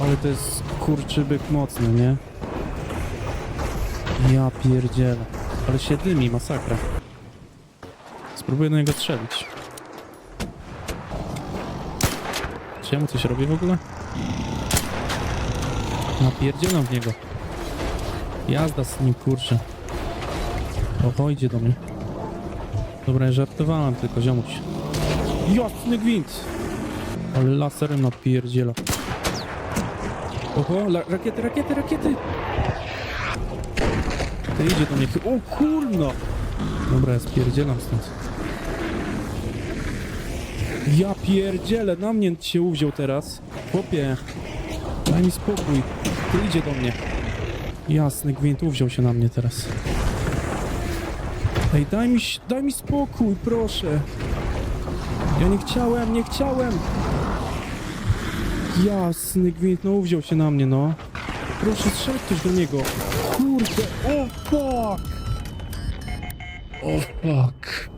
Ale to jest kurczybyk mocny, nie? Ja pierdzielę. Ale się dymi, masakra. Spróbuję do niego strzelić. Czy ja mu coś robię w ogóle? Napierdzielam w niego. Jazda z nim, kurczę. Oho, idzie do mnie. Dobra, ja żartowałem tylko, ziomuś. Jasny gwint! Ale laserem napierdziela. Oho, rakiety, rakiety, rakiety! To idzie do mnie. O kurno! Dobra, ja spierdzielam stąd. Ja pierdzielę, na mnie się uwziął teraz. Chłopie, daj mi spokój. Ty idzie do mnie. Jasny gwint uwziął się na mnie teraz. Ej, daj mi, daj mi spokój, proszę. Ja nie chciałem, nie chciałem. Jasny gwint, no uwziął się na mnie, no. Proszę, strzel ktoś do niego. Kurde, o fuck! O fuck.